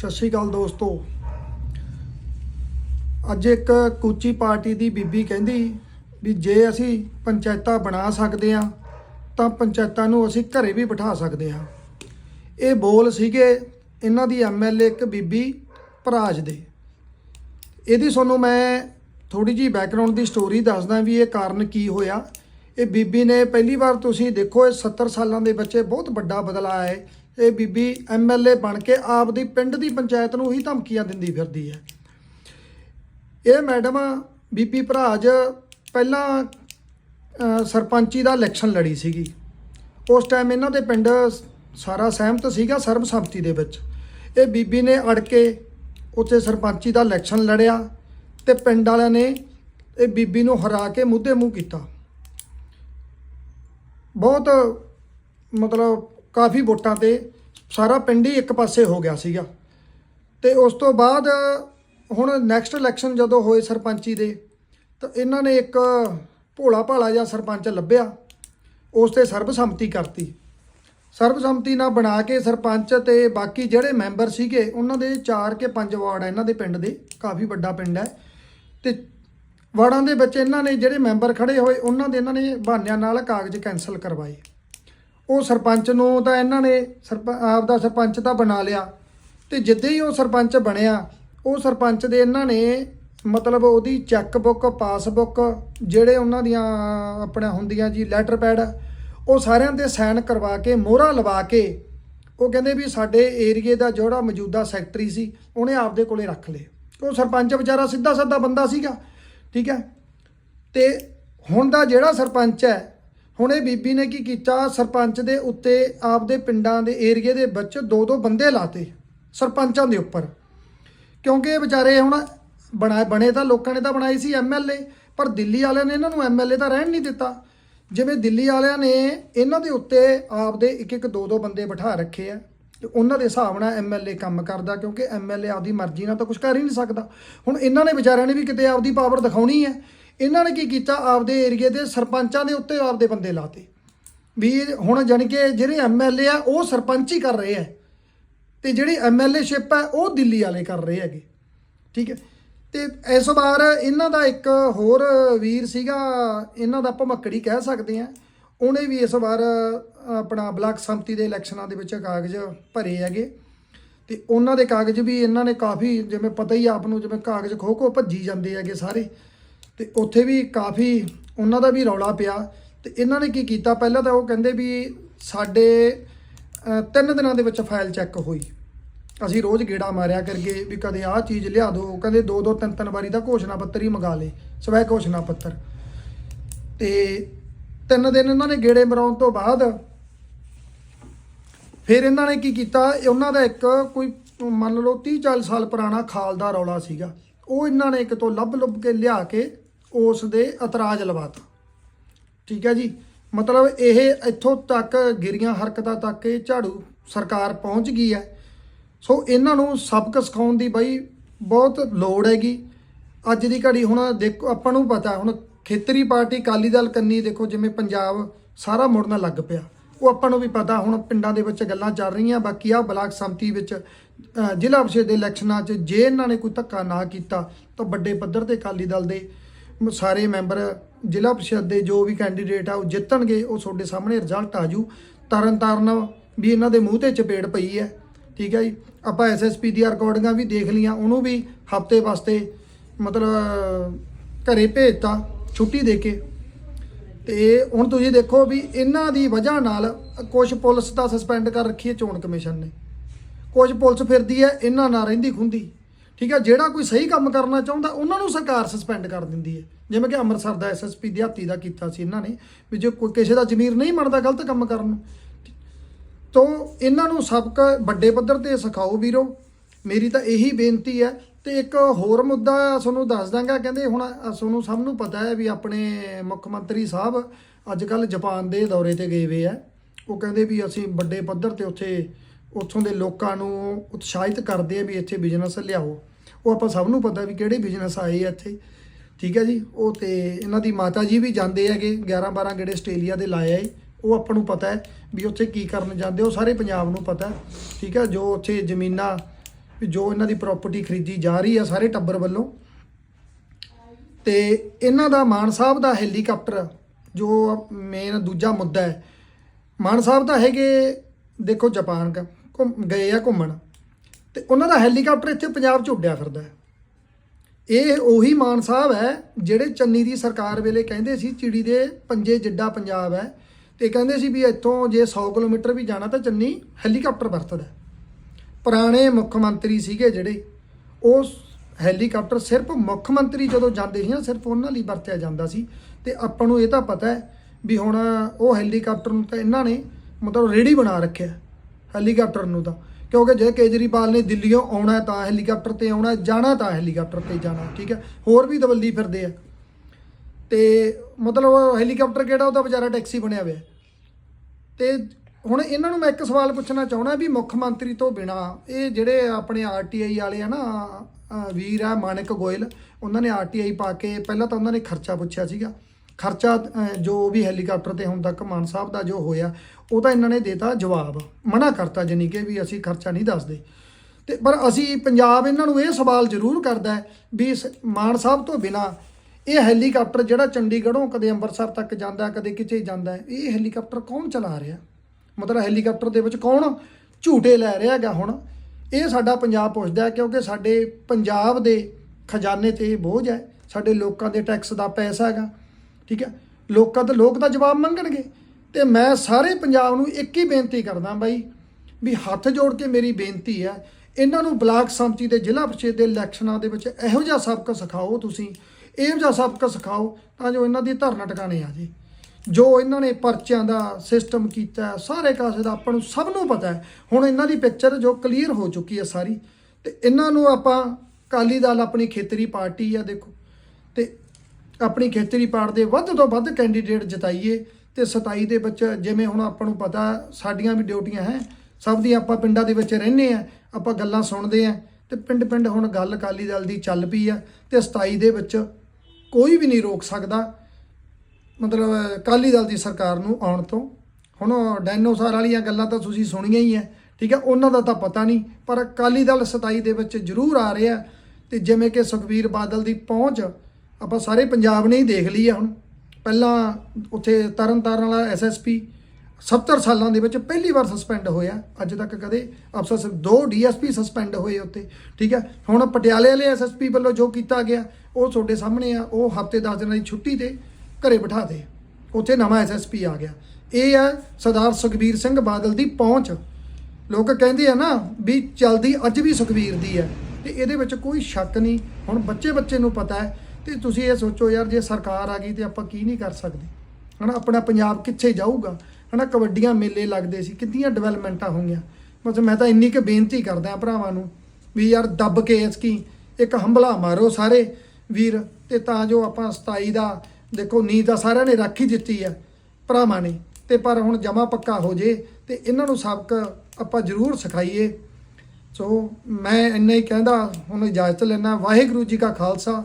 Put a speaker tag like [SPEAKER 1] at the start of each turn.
[SPEAKER 1] ਸਤਿ ਸ਼੍ਰੀ ਅਕਾਲ ਦੋਸਤੋ। ਅੱਜ ਇੱਕ ਕੂਚੀ ਪਾਰਟੀ ਦੀ ਬੀਬੀ ਕਹਿੰਦੀ ਵੀ ਜੇ ਅਸੀਂ ਪੰਚਾਇਤਾਂ ਬਣਾ ਸਕਦੇ ਆ ਤਾਂ ਪੰਚਾਇਤਾਂ ਨੂੰ ਅਸੀਂ ਘਰੇ ਵੀ ਬਿਠਾ ਸਕਦੇ ਹਾਂ। ਇਹ ਬੋਲ ਸੀਗੇ ਇਹਨਾਂ ਦੀ ਐਮਐਲਏ ਇੱਕ ਬੀਬੀ ਭਰਾਜ ਦੇ। ਇਹਦੀ ਤੁਹਾਨੂੰ ਮੈਂ ਥੋੜੀ ਜੀ ਬੈਕਗ੍ਰਾਉਂਡ ਦੀ ਸਟੋਰੀ ਦੱਸਦਾ ਵੀ ਇਹ ਕਾਰਨ ਕੀ ਹੋਇਆ। ਇਹ ਬੀਬੀ ਨੇ ਪਹਿਲੀ ਵਾਰ ਤੁਸੀਂ ਦੇਖੋ, ਇਹ 70 ਸਾਲਾਂ ਦੇ ਬੱਚੇ, ਬਹੁਤ ਵੱਡਾ ਬਦਲਾਅ ਹੈ। ਇਹ ਬੀਬੀ ਐਮਐਲਏ ਬਣ ਕੇ ਆਪਦੀ ਪਿੰਡ ਦੀ ਪੰਚਾਇਤ ਨੂੰ ਹੀ ਧਮਕੀਆਂ ਦਿੰਦੀ ਫਿਰਦੀ ਹੈ। ਇਹ ਮੈਡਮ ਬੀਬੀ ਭਰਾਜ ਪਹਿਲਾਂ ਸਰਪੰਚੀ ਦਾ ਇਲੈਕਸ਼ਨ ਲੜੀ ਸੀਗੀ। ਉਸ ਟਾਈਮ ਇਹਨਾਂ ਦੇ ਪਿੰਡ ਸਾਰਾ ਸਹਿਮਤ ਸੀਗਾ ਸਰਬਸੰਮਤੀ ਦੇ ਵਿੱਚ। ਇਹ ਬੀਬੀ ਨੇ ਅੜ ਕੇ ਉੱਥੇ ਸਰਪੰਚੀ ਦਾ ਇਲੈਕਸ਼ਨ ਲੜਿਆ ਤੇ ਪਿੰਡ ਵਾਲਿਆਂ ਨੇ ਇਹ ਬੀਬੀ ਨੂੰ ਹਰਾ ਕੇ ਮੁੱਦੇ ਮੂੰਹ ਕੀਤਾ। ਬਹੁਤ ਮਤਲਬ ਕਾਫੀ ਵੋਟਾਂ ਤੇ ਸਾਰਾ ਪਿੰਡ ਹੀ ਇੱਕ ਪਾਸੇ ਹੋ ਗਿਆ ਸੀਗਾ। ਤੇ ਉਸ ਤੋਂ ਬਾਅਦ ਹੁਣ ਨੈਕਸਟ ਇਲੈਕਸ਼ਨ ਜਦੋਂ ਹੋਏ ਸਰਪੰਚੀ ਦੇ, ਤਾਂ ਇਹਨਾਂ ਨੇ ਇੱਕ ਭੋਲਾ ਭਾਲਾ ਜਿਹਾ ਸਰਪੰਚ ਲੱਭਿਆ। ਉਸ ਤੇ ਸਰਬਸੰਮਤੀ ਕਰਤੀ। ਸਰਬਸੰਮਤੀ ਨਾਲ ਬਣਾ ਕੇ ਸਰਪੰਚ ਤੇ ਬਾਕੀ ਜਿਹੜੇ ਮੈਂਬਰ ਸੀਗੇ, ਉਹਨਾਂ ਦੇ 4 ਕੇ 5 ਵਾਰਡ ਆ ਇਹਨਾਂ ਦੇ ਪਿੰਡ ਦੇ, ਕਾਫੀ ਵੱਡਾ ਪਿੰਡ ਹੈ। ਤੇ ਵਾਰਡਾਂ ਦੇ ਵਿੱਚ ਇਹਨਾਂ ਨੇ ਜਿਹੜੇ ਮੈਂਬਰ ਖੜੇ ਹੋਏ, ਉਹਨਾਂ ਦੇ ਇਹਨਾਂ ਨੇ ਬਹਾਨਿਆਂ ਨਾਲ ਕਾਗਜ਼ ਕੈਨਸਲ ਕਰਵਾਏ। ਉਹ ਸਰਪੰਚ ਨੂੰ ਤਾਂ ਇਹਨਾਂ ਨੇ ਸਰਪ ਆਪ ਦਾ ਸਰਪੰਚ ਤਾਂ ਬਣਾ ਲਿਆ। ਤੇ ਜਿੱਦਾਂ ਹੀ ਉਹ ਸਰਪੰਚ ਬਣਿਆ, ਉਹ ਸਰਪੰਚ ਦੇ ਇਹਨਾਂ ਨੇ ਮਤਲਬ ਉਹਦੀ ਚੈੱਕ ਬੁੱਕ ਪਾਸਬੁੱਕ ਜਿਹੜੇ ਉਹਨਾਂ ਦੀਆਂ ਆਪਣਾ ਹੁੰਦੀਆਂ ਜੀ ਲੈਟਰ ਪੈਡ ਉਹ ਸਾਰਿਆਂ ਤੇ ਸਾਈਨ ਕਰਵਾ ਕੇ, ਮੋਹਰਾ ਲਵਾ ਕੇ ਉਹ ਕਹਿੰਦੇ ਵੀ ਸਾਡੇ ਏਰੀਏ ਦਾ ਜਿਹੜਾ ਮੌਜੂਦਾ ਸੈਕਟਰੀ ਸੀ, ਉਹਨੇ ਆਪਦੇ ਕੋਲੇ ਰੱਖ ਲਏ। ਉਹ ਸਰਪੰਚ ਵਿਚਾਰਾ ਸਿੱਧਾ ਸਾਦਾ ਬੰਦਾ ਸੀਗਾ, ਠੀਕ ਹੈ? ਤੇ ਹੁਣ ਦਾ ਜਿਹੜਾ ਸਰਪੰਚ ਹੈ ਹੁਣ ਇਹ ਬੀਬੀ ਨੇ ਕੀ ਕੀਤਾ? ਸਰਪੰਚ ਦੇ ਉੱਤੇ ਆਪਦੇ ਪਿੰਡਾਂ ਦੇ ਏਰੀਏ ਦੇ ਵਿੱਚ ਦੋ ਦੋ ਬੰਦੇ ਲਾਤੇ ਸਰਪੰਚਾਂ ਦੇ ਉੱਪਰ। ਕਿਉਂਕਿ ਇਹ ਵਿਚਾਰੇ ਹੁਣ ਬਣਾ, ਬਣੇ ਤਾਂ ਲੋਕਾਂ ਨੇ ਤਾਂ ਬਣਾਈ ਸੀ ਐਮਐਲਏ ਪਰ ਦਿੱਲੀ ਵਾਲਿਆਂ ਨੇ ਇਹਨਾਂ ਨੂੰ ਐਮਐਲਏ ਤਾਂ ਰਹਿਣ ਨਹੀਂ ਦਿੱਤਾ। ਜਿਵੇਂ ਦਿੱਲੀ ਵਾਲਿਆਂ ਨੇ ਇਹਨਾਂ ਦੇ ਉੱਤੇ ਆਪਦੇ ਇੱਕ ਇੱਕ ਦੋ ਦੋ ਬੰਦੇ ਬਿਠਾ ਰੱਖੇ ਆ ਤੇ ਉਹਨਾਂ ਦੇ ਹਿਸਾਬ ਨਾਲ ਐਮਐਲਏ ਕੰਮ ਕਰਦਾ, ਕਿਉਂਕਿ ਐਮਐਲਏ ਆਪਦੀ ਮਰਜ਼ੀ ਨਾਲ ਤਾਂ ਕੁਝ ਕਰ ਹੀ ਨਹੀਂ ਸਕਦਾ। ਹੁਣ ਇਹਨਾਂ ਨੇ ਵਿਚਾਰਿਆਂ ਨੇ ਵੀ ਕਿਤੇ ਆਪਦੀ ਪਾਵਰ ਦਿਖਾਉਣੀ ਹੈ। ਇਹਨਾਂ ਨੇ ਕੀ ਕੀਤਾ? ਆਪਦੇ ਏਰੀਏ ਦੇ ਸਰਪੰਚਾਂ ਦੇ ਉੱਤੇ ਆਪਦੇ ਬੰਦੇ ਲਾਤੇ। ਵੀ ਹੁਣ ਜਾਣੀ ਕਿ ਜਿਹੜੇ ਐਮਐਲਏ ਆ, ਉਹ ਸਰਪੰਚ ਹੀ ਕਰ ਰਹੇ ਆ। ਤੇ ਜਿਹੜੀ ਐਮਐਲਏ ਸ਼ਿਪ ਹੈ ਉਹ ਦਿੱਲੀ ਵਾਲੇ ਕਰ ਰਹੇ ਹੈਗੇ। ਠੀਕ ਹੈ? ਤੇ ਇਸ ਵਾਰ ਇਹਨਾਂ ਦਾ ਇੱਕ ਹੋਰ ਵੀਰ ਸੀਗਾ, ਇਹਨਾਂ ਦਾ ਭਮੱਕੜੀ ਕਹਿ ਸਕਦੇ ਆ ਉਹਨੇ ਵੀ ਇਸ ਵਾਰ ਆਪਣਾ ਬਲਾਕ ਸੰਮਤੀ ਦੇ ਇਲੈਕਸ਼ਨਾਂ ਦੇ ਵਿੱਚ ਕਾਗਜ਼ ਭਰੇ ਹੈਗੇ। ਤੇ ਉਹਨਾਂ ਦੇ ਕਾਗਜ਼ ਵੀ ਇਹਨਾਂ ਨੇ ਕਾਫੀ, ਜਿਵੇਂ ਪਤਾ ਹੀ ਆਪ ਨੂੰ, ਜਿਵੇਂ ਕਾਗਜ਼ ਖੋ ਖੋ ਭੱਜੀ ਜਾਂਦੇ ਹੈਗੇ ਸਾਰੇ। ਤੇ ਉੱਥੇ ਵੀ ਕਾਫੀ ਉਹਨਾਂ ਦਾ ਵੀ ਰੌਲਾ ਪਿਆ। ਤੇ ਇਹਨਾਂ ਨੇ ਕੀ ਕੀਤਾ? ਪਹਿਲਾਂ ਤਾਂ ਉਹ ਕਹਿੰਦੇ ਵੀ ਸਾਡੇ ਤਿੰਨ ਦਿਨਾਂ ਦੇ ਵਿੱਚ ਫਾਈਲ ਚੈੱਕ ਹੋਈ। ਅਸੀਂ ਰੋਜ਼ ਗੇੜਾ ਮਾਰਿਆ ਕਰਗੇ ਵੀ ਕਦੇ ਆਹ ਚੀਜ਼ ਲਿਆ ਦਿਓ, ਕਹਿੰਦੇ ਦੋ ਦੋ ਤਿੰਨ ਤਿੰਨ ਵਾਰੀ ਦਾ ਘੋਸ਼ਣਾ ਪੱਤਰ ਹੀ ਮੰਗਾ ਲੇ ਸਵੈ ਘੋਸ਼ਣਾ ਪੱਤਰ। ਤੇ ਤਿੰਨ ਦਿਨ ਇਹਨਾਂ ਨੇ ਗੇੜੇ ਮਰਾਉਣ ਤੋਂ ਬਾਅਦ ਫਿਰ ਇਹਨਾਂ ਨੇ ਕੀ ਕੀਤਾ? ਉਹਨਾਂ ਦਾ ਇੱਕ ਕੋਈ ਮੰਨ ਲਓ 30 40 ਸਾਲ ਪੁਰਾਣਾ ਖਾਲ ਦਾ ਰੌਲਾ ਸੀਗਾ। ਉਹ ਇਹਨਾਂ ਨੇ ਕਿਤੋਂ ਲੱਭ ਲੁੱਭ ਕੇ ਲਿਆ ਕੇ ਉਸ ਦੇ ਇਤਰਾਜ਼ ਲਵਾਤਾ। ਠੀਕ ਹੈ ਜੀ? ਮਤਲਬ ਇਹ ਇੱਥੋਂ ਤੱਕ ਗਿਰੀਆਂ ਹਰਕਤਾਂ ਤੱਕ ਇਹ ਝਾੜੂ ਸਰਕਾਰ ਪਹੁੰਚ ਗਈ ਹੈ। ਸੋ ਇਹਨਾਂ ਨੂੰ ਸਬਕ ਸਿਖਾਉਣ ਦੀ ਬਈ ਬਹੁਤ ਲੋੜ ਹੈਗੀ। ਅੱਜ ਦੀ ਘੜੀ ਹੁਣ ਦੇਖੋ, ਆਪਾਂ ਨੂੰ ਪਤਾ, ਹੁਣ ਖੇਤਰੀ ਪਾਰਟੀ ਅਕਾਲੀ ਦਲ ਕੰਨੀ ਦੇਖੋ ਜਿਵੇਂ ਪੰਜਾਬ ਸਾਰਾ ਮੁੜਨਾ ਲੱਗ ਪਿਆ। ਉਹ ਆਪਾਂ ਨੂੰ ਵੀ ਪਤਾ, ਹੁਣ ਪਿੰਡਾਂ ਦੇ ਵਿੱਚ ਗੱਲਾਂ ਚੱਲ ਰਹੀਆਂ, ਬਾਕੀ ਆ ਬਲਾਕ ਸੰਮਤੀ ਵਿੱਚ ਜ਼ਿਲ੍ਹਾ ਪਰਿਸ਼ਦ ਦੇ ਇਲੈਕਸ਼ਨਾਂ 'ਚ ਜੇ ਇਹਨਾਂ ਨੇ ਕੋਈ ਧੱਕਾ ਨਾ ਕੀਤਾ ਤਾਂ ਵੱਡੇ ਪੱਧਰ ਤੇ ਅਕਾਲੀ ਦਲ ਦੇ ਸਾਰੇ ਮੈਂਬਰ ਜ਼ਿਲ੍ਹਾ ਪਰਿਸ਼ਦ ਦੇ ਜੋ ਵੀ ਕੈਂਡੀਡੇਟ ਆ, ਉਹ ਜਿੱਤਣਗੇ, ਉਹ ਤੁਹਾਡੇ ਸਾਹਮਣੇ ਰਿਜ਼ਲਟ ਆਜੂ ਤਰਨ ਤਾਰਨ ਵੀ ਇਹਨਾਂ ਦੇ ਮੂੰਹ ਤੇ ਚਪੇੜ ਪਈ ਹੈ। ਠੀਕ ਹੈ ਜੀ? ਆਪਾਂ ਐਸਐਸਪੀ ਦੀਆਂ ਰਿਕਾਰਡਿੰਗਾਂ ਵੀ ਦੇਖ ਲੀਆਂ ਉਹਨੂੰ ਵੀ ਹਫ਼ਤੇ ਵਾਸਤੇ ਮਤਲਬ, ਘਰੇ ਭੇਜਤਾ, ਛੁੱਟੀ ਦੇ ਕੇ। ਤੇ ਹੁਣ ਤੁਸੀਂ ਦੇਖੋ ਵੀ ਇਹਨਾਂ ਦੀ ਵਜ੍ਹਾ ਨਾਲ ਕੁਝ ਪੁਲਿਸ ਤਾਂ ਸਸਪੈਂਡ ਕਰ ਰੱਖੀ ਹੈ ਚੋਣ ਕਮਿਸ਼ਨ ਨੇ। ਕੁਝ ਪੁਲਿਸ ਫਿਰਦੀ ਹੈ, ਇਹਨਾਂ ਨਾਲ ਰਹਿੰਦੀ ਖੁੰਦੀ। ਠੀਕ ਹੈ, ਜਿਹੜਾ ਕੋਈ ਸਹੀ ਕੰਮ ਕਰਨਾ ਚਾਹੁੰਦਾ, ਉਹਨਾਂ ਨੂੰ ਸਰਕਾਰ ਸਸਪੈਂਡ ਕਰ ਦਿੰਦੀ ਹੈ। ਜਿਵੇਂ ਕਿ ਅੰਮ੍ਰਿਤਸਰ ਦਾ ਐਸਐਸਪੀ ਦਿਹਾਤੀ ਦਾ ਕੀਤਾ ਸੀ ਇਹਨਾਂ ਨੇ, ਵੀ ਜੇ ਕੋਈ ਕਿਸੇ ਦਾ ਜ਼ਮੀਰ ਨਹੀਂ ਮੰਨਦਾ ਗਲਤ ਕੰਮ ਕਰਨ ਨੂੰ। ਤੋ ਇਹਨਾਂ ਨੂੰ ਸਬਕ ਵੱਡੇ ਪੱਧਰ ਤੇ ਸਿਖਾਓ ਵੀਰੋ। ਮੇਰੀ ਤਾਂ ਇਹੀ ਬੇਨਤੀ ਹੈ ਤੇ ਇੱਕ ਹੋਰ ਮੁੱਦਾ ਤੁਹਾਨੂੰ ਦੱਸ ਦਾਂਗਾ, ਕਹਿੰਦੇ ਹੁਣ ਤੁਹਾਨੂੰ ਸਭ ਨੂੰ ਪਤਾ ਹੈ ਵੀ ਆਪਣੇ ਮੁੱਖ ਮੰਤਰੀ ਸਾਹਿਬ ਅੱਜ ਕੱਲ ਜਾਪਾਨ ਦੇ ਦੌਰੇ ਤੇ ਗਏ ਹੋਏ ਆ। ਉਹ ਕਹਿੰਦੇ ਵੀ ਅਸੀਂ ਵੱਡੇ ਪੱਧਰ ਤੇ ਉੱਥੇ, ਉੱਥੋਂ ਦੇ ਲੋਕਾਂ ਨੂੰ ਉਤਸ਼ਾਹਿਤ ਕਰਦੇ ਆ ਵੀ ਇੱਥੇ ਬਿਜ਼ਨਸ ਲਿਆਓ। ਉਹ ਆਪਾਂ ਸਭ ਨੂੰ ਪਤਾ ਵੀ ਕਿਹੜੇ ਬਿਜ਼ਨਸ ਆਏ ਆ ਇੱਥੇ। ਠੀਕ ਹੈ ਜੀ? ਉਹ ਤੇ ਇਹਨਾਂ ਦੀ ਮਾਤਾ ਜੀ ਵੀ ਜਾਂਦੇ ਹੈਗੇ 11 12 ਗੇੜੇ ਆਸਟ੍ਰੇਲੀਆ ਦੇ ਲਾਏ ਆਏ। ਉਹ ਆਪਾਂ ਨੂੰ ਪਤਾ ਹੈ ਵੀ ਉੱਥੇ ਕੀ ਕਰਨ ਜਾਂਦੇ ਉਹ ਸਾਰੇ ਪੰਜਾਬ ਨੂੰ ਪਤਾ ਠੀਕ ਹੈ? ਜੋ ਉੱਥੇ ਜ਼ਮੀਨਾਂ ਵੀ ਜੋ ਇਹਨਾਂ ਦੀ ਪ੍ਰਾਪਰਟੀ ਖਰੀਦੀ ਜਾ ਰਹੀ ਆ ਸਾਰੇ ਟੱਬਰ ਵੱਲੋਂ। ਤੇ ਇਹਨਾਂ ਦਾ ਮਾਨ ਸਾਹਿਬ ਦਾ ਹੈਲੀਕਾਪਟਰ, ਜੋ ਮੇਨ ਦੂਜਾ ਮੁੱਦਾ ਹੈ, ਮਾਨ ਸਾਹਿਬ ਦਾ ਹੈਗੇ ਦੇਖੋ ਜਾਪਾਨ ਘੁੰਮ- ਗਏ ਆ ਘੁੰਮਣ। ਤੇ ਉਹਨਾਂ ਦਾ ਹੈਲੀਕਾਪਟਰ ਇੱਥੇ ਪੰਜਾਬ 'ਚ ਉੱਡਿਆ ਫਿਰਦਾ ਹੈ। ਇਹ ਉਹੀ ਮਾਨ ਸਾਹਿਬ ਹੈ ਜਿਹੜੇ ਚੰਨੀ ਦੀ ਸਰਕਾਰ ਵੇਲੇ ਕਹਿੰਦੇ ਸੀ, ਚਿੜੀ ਦੇ ਪੰਜੇ ਜਿੱਡਾ ਪੰਜਾਬ ਹੈ ਤੇ ਕਹਿੰਦੇ ਸੀ ਵੀ ਇੱਥੋਂ ਜੇ 100 ਕਿਲੋਮੀਟਰ ਵੀ ਜਾਣਾ ਤਾਂ ਚੰਨੀ ਹੈਲੀਕਾਪਟਰ ਵਰਤਦਾ ਪੁਰਾਣੇ ਮੁੱਖ ਮੰਤਰੀ ਸੀਗੇ ਜਿਹੜੇ, ਉਹ ਹੈਲੀਕਾਪਟਰ ਸਿਰਫ ਮੁੱਖ ਮੰਤਰੀ ਜਦੋਂ ਜਾਂਦੇ ਸੀ ਨਾ, ਸਿਰਫ ਉਹਨਾਂ ਲਈ ਵਰਤਿਆ ਜਾਂਦਾ ਸੀ ਤੇ ਆਪਾਂ ਨੂੰ ਇਹ ਤਾਂ ਪਤਾ ਹੈ ਵੀ ਹੁਣ ਉਹ ਹੈਲੀਕਾਪਟਰ ਨੂੰ ਤਾਂ ਇਹਨਾਂ ਨੇ ਮਤਲਬ ਰੇੜੀ ਬਣਾ ਰੱਖਿਆ ਹੈਲੀਕਾਪਟਰ ਨੂੰ ਤਾਂ। ਕਿਉਂਕਿ ਜੇ ਕੇਜਰੀਵਾਲ ਨੇ ਦਿੱਲੀੋਂ ਆਉਣਾ ਤਾਂ ਹੈਲੀਕਾਪਟਰ ਤੇ ਆਉਣਾ ਜਾਣਾ ਤਾਂ ਹੈਲੀਕਾਪਟਰ ਤੇ ਜਾਣਾ ਠੀਕ ਹੈ? ਹੋਰ ਵੀ ਦਵੱਲੀ ਫਿਰਦੇ ਆ। ਤੇ ਮਤਲਬ ਹੈਲੀਕਾਪਟਰ ਕਿਹੜਾ, ਉਹਦਾ ਵਿਚਾਰਾ ਟੈਕਸੀ ਬਣਿਆ ਹੋਇਆ ਹੈ। ਤੇ ਹੁਣ ਇਹਨਾਂ ਨੂੰ ਮੈਂ ਇੱਕ ਸਵਾਲ ਪੁੱਛਣਾ ਚਾਹਣਾ ਵੀ ਮੁੱਖ ਮੰਤਰੀ ਤੋਂ ਬਿਨਾ ਇਹ ਜਿਹੜੇ ਆਪਣੇ ਆਰਟੀਆਈ ਵਾਲੇ ਆ ਨਾ ਵੀਰ ਆ, ਮਾਨਿਕ ਗੋਇਲ, ਉਹਨਾਂ ਨੇ ਆਰਟੀਆਈ ਪਾ ਕੇ ਪਹਿਲਾਂ ਤਾਂ ਉਹਨਾਂ ਨੇ ਖਰਚਾ ਪੁੱਛਿਆ ਸੀਗਾ। ਖਰਚਾ ਜੋ ਵੀ ਹੈਲੀਕਾਪਟਰ ਤੇ ਹੁਣ ਤੱਕ ਮਾਨ ਸਾਹਿਬ ਦਾ ਜੋ ਹੋਇਆ, ਉਹ ਤਾਂ ਇਹਨਾਂ ਨੇ ਦੇਤਾ ਜਵਾਬ। ਮਨਾ ਕਰਤਾ ਜਾਨੀ ਕਿ ਵੀ ਅਸੀਂ ਖਰਚਾ ਨਹੀਂ ਦੱਸਦੇ। ਤੇ ਪਰ ਅਸੀਂ ਪੰਜਾਬ ਇਹਨਾਂ ਨੂੰ ਇਹ ਸਵਾਲ ਜ਼ਰੂਰ ਕਰਦਾ ਹੈ ਵੀ ਸ- ਮਾਨ ਸਾਹਿਬ ਤੋਂ ਬਿਨਾ ਇਹ ਹੈਲੀਕਾਪਟਰ ਜਿਹੜਾ ਚੰਡੀਗੜ੍ਹੋਂ ਕਦੇ ਅੰਮ੍ਰਿਤਸਰ ਤੱਕ ਜਾਂਦਾ, ਕਦੇ ਕਿਤੇ ਜਾਂਦਾ ਇਹ ਹੈਲੀਕਾਪਟਰ ਕੌਣ ਚਲਾ ਰਿਹਾ? ਮਤਲਬ ਹੈਲੀਕਾਪਟਰ ਦੇ ਵਿੱਚ ਕੌਣ ਝੂਟੇ ਲੈ ਰਿਹਾ ਹੈਗਾ ਹੁਣ? ਇਹ ਸਾਡਾ ਪੰਜਾਬ ਪੁੱਛਦਾ ਕਿਉਂਕਿ ਸਾਡੇ ਪੰਜਾਬ ਦੇ ਖਜ਼ਾਨੇ ਤੇ ਇਹ ਬੋਝ ਹੈ, ਸਾਡੇ ਲੋਕਾਂ ਦੇ ਟੈਕਸ ਦਾ ਪੈਸਾ ਹੈਗਾ। ਠੀਕ ਹੈ? ਲੋਕਾਂ ਤੋਂ ਲੋਕ ਤਾਂ ਜਵਾਬ ਮੰਗਣਗੇ। ਤੇ ਮੈਂ ਸਾਰੇ ਪੰਜਾਬ ਨੂੰ ਇੱਕ ਹੀ ਬੇਨਤੀ ਕਰਦਾ ਬਾਈ ਵੀ ਹੱਥ ਜੋੜ ਕੇ ਮੇਰੀ ਬੇਨਤੀ ਹੈ, ਇਹਨਾਂ ਨੂੰ ਬਲਾਕ ਸੰਮਤੀ ਦੇ ਜ਼ਿਲ੍ਹਾ ਪ੍ਰੀਸ਼ਦ ਦੇ ਇਲੈਕਸ਼ਨਾਂ ਦੇ ਵਿੱਚ ਇਹੋ ਜਿਹਾ ਸਬਕ ਸਿਖਾਓ ਤੁਸੀਂ, ਇਹੋ ਜਿਹਾ ਸਬਕ ਸਿਖਾਓ ਤਾਂ ਜੋ ਇਹਨਾਂ ਦੀ ਧਰਨਾ ਟਿਕਾਣੇ ਆ ਜੇ। ਜੋ ਇਹਨਾਂ ਨੇ ਪਰਚਿਆਂ ਦਾ ਸਿਸਟਮ ਕੀਤਾ ਸਾਰੇ ਕਾਸੇ ਦਾ ਆਪਾਂ ਨੂੰ ਸਭ ਨੂੰ ਪਤਾ ਹੈ। ਹੁਣ ਇਹਨਾਂ ਦੀ ਪਿਕਚਰ ਜੋ ਕਲੀਅਰ ਹੋ ਚੁੱਕੀ ਹੈ ਸਾਰੀ, ਤੇ ਇਹਨਾਂ ਨੂੰ ਆਪਾਂ ਕਾਲੀ ਦਲ ਆਪਣੀ ਖੇਤਰੀ ਪਾਰਟੀ ਆ ਦੇਖੋ, ਤੇ ਆਪਣੀ ਖੇਤਰੀ ਪਾੜ ਦੇ ਵੱਧ ਤੋਂ ਵੱਧ ਕੈਂਡੀਡੇਟ ਜਿਤਾਈਏ ਤੇ 27 ਦੇ ਵਿੱਚ ਜਿਵੇਂ ਹੁਣ ਆਪਾਂ ਨੂੰ ਪਤਾ, ਸਾਡੀਆਂ ਵੀ ਡਿਊਟੀਆਂ ਹੈ, ਸਭ ਦੀ ਆਪਾਂ ਪਿੰਡਾਂ ਦੇ ਵਿੱਚ ਰਹਿੰਦੇ ਆ ਆਪਾਂ ਗੱਲਾਂ ਸੁਣਦੇ ਆ ਤੇ ਪਿੰਡ ਪਿੰਡ ਹੁਣ ਗੱਲ ਅਕਾਲੀ ਦਲ ਦੀ ਚੱਲ ਪਈ ਆ ਤੇ 27 ਦੇ ਵਿੱਚ ਕੋਈ ਵੀ ਨਹੀਂ ਰੋਕ ਸਕਦਾ, ਮਤਲਬ ਅਕਾਲੀ ਦਲ ਦੀ ਸਰਕਾਰ ਨੂੰ ਆਉਣ ਤੋਂ। ਹੁਣ ਉਹ ਵਾਲੀਆਂ ਗੱਲਾਂ ਤਾਂ ਤੁਸੀਂ ਸੁਣੀਆਂ ਹੀ ਐ ਠੀਕ ਹੈ, ਉਹਨਾਂ ਦਾ ਤਾਂ ਪਤਾ ਨਹੀਂ, ਪਰ ਅਕਾਲੀ ਦਲ 27 ਦੇ ਵਿੱਚ ਜ਼ਰੂਰ ਆ ਰਿਹਾ ਤੇ ਜਿਵੇਂ ਕਿ ਸੁਖਬੀਰ ਬਾਦਲ ਦੀ ਪਹੁੰਚ ਆਪਾਂ ਸਾਰੇ ਪੰਜਾਬ ਨੇ ਹੀ ਦੇਖ ਲਈ ਆ ਹੁਣ। ਪਹਿਲਾਂ ਉੱਥੇ ਤਰਨ ਤਾਰਨ ਵਾਲਾ ਐਸਐਸਪੀ 70 ਸਾਲਾਂ ਦੇ ਵਿੱਚ ਪਹਿਲੀ ਵਾਰ ਸਸਪੈਂਡ ਹੋਇਆ। ਅੱਜ ਤੱਕ ਕਦੇ ਅਫਸਰ ਸਿਰਫ ਦੋ ਡੀਐਸਪੀ ਸਸਪੈਂਡ ਹੋਏ ਉੱਤੇ ਠੀਕ ਹੈ ਹੁਣ ਪਟਿਆਲੇ ਵਾਲੇ ਐਸਐਸਪੀ ਵੱਲੋਂ ਜੋ ਕੀਤਾ ਗਿਆ, ਉਹ ਤੁਹਾਡੇ ਸਾਹਮਣੇ ਆ, ਉਹ ਹਫ਼ਤੇ 10 ਦਿਨਾਂ ਦੀ ਛੁੱਟੀ ਤੇ ਘਰੇ ਬਿਠਾ ਦੇ ਉੱਥੇ ਨਵਾਂ ਐਸਐਸਪੀ ਆ ਗਿਆ। ਇਹ ਹੈ ਸਰਦਾਰ ਸੁਖਬੀਰ ਸਿੰਘ ਬਾਦਲ ਦੀ ਪਹੁੰਚ। ਲੋਕ ਕਹਿੰਦੇ ਆ ਨਾ ਵੀ ਚਲਦੀ ਅੱਜ ਵੀ ਸੁਖਬੀਰ ਦੀ ਹੈ ਤੇ ਇਹਦੇ ਵਿੱਚ ਕੋਈ ਸ਼ੱਕ ਨਹੀਂ। ਹੁਣ ਬੱਚੇ ਬੱਚੇ ਨੂੰ ਪਤਾ ਹੈ ਤੇ ਤੁਸੀਂ ਇਹ ਸੋਚੋ ਯਾਰ ਜੇ ਸਰਕਾਰ ਆ ਗਈ ਤੇ ਆਪਾਂ ਕੀ ਨਹੀਂ ਕਰ ਸਕਦੇ? ਹਨਾ, ਆਪਣਾ ਪੰਜਾਬ ਕਿੱਥੇ ਜਾਊਗਾ? ਹਨਾ, ਕਬੱਡੀਆਂ ਮੇਲੇ ਲੱਗਦੇ ਸੀ, ਕਿੰਨੀਆਂ ਡਿਵੈਲਪਮੈਂਟਾਂ ਹੋਈਆਂ। ਬਸ ਮੈਂ ਤਾਂ ਇੰਨੀ ਕੁ ਬੇਨਤੀ ਕਰਦਾ ਭਰਾਵਾਂ ਨੂੰ ਵੀ ਯਾਰ ਦੱਬ ਕੇ ਇਸ ਕੀ ਇੱਕ ਹੰਬਲਾ ਮਾਰੋ ਸਾਰੇ ਵੀਰ ਤੇ ਤਾਂ ਜੋ ਆਪਾਂ 27 ਦਾ, ਦੇਖੋ ਨੀਂਦ ਤਾਂ ਸਾਰਿਆਂ ਨੇ ਰੱਖ ਹੀ ਦਿੱਤੀ ਹੈ ਭਰਾਵਾਂ ਨੇ। ਤੇ ਪਰ ਹੁਣ ਜਮਾ ਪੱਕਾ ਹੋ ਜੇ ਤੇ ਇਹਨਾਂ ਨੂੰ ਸਬਕ ਆਪਾਂ ਜ਼ਰੂਰ ਸਿਖਾਈਏ। ਸੋ ਮੈਂ ਇੰਨਾ ਹੀ ਕਹਿੰਦਾ, ਹੁਣ ਇਜਾਜ਼ਤ ਲੈਣਾ ਵਾਹਿਗੁਰੂ ਜੀ ਕਾ ਖਾਲਸਾ।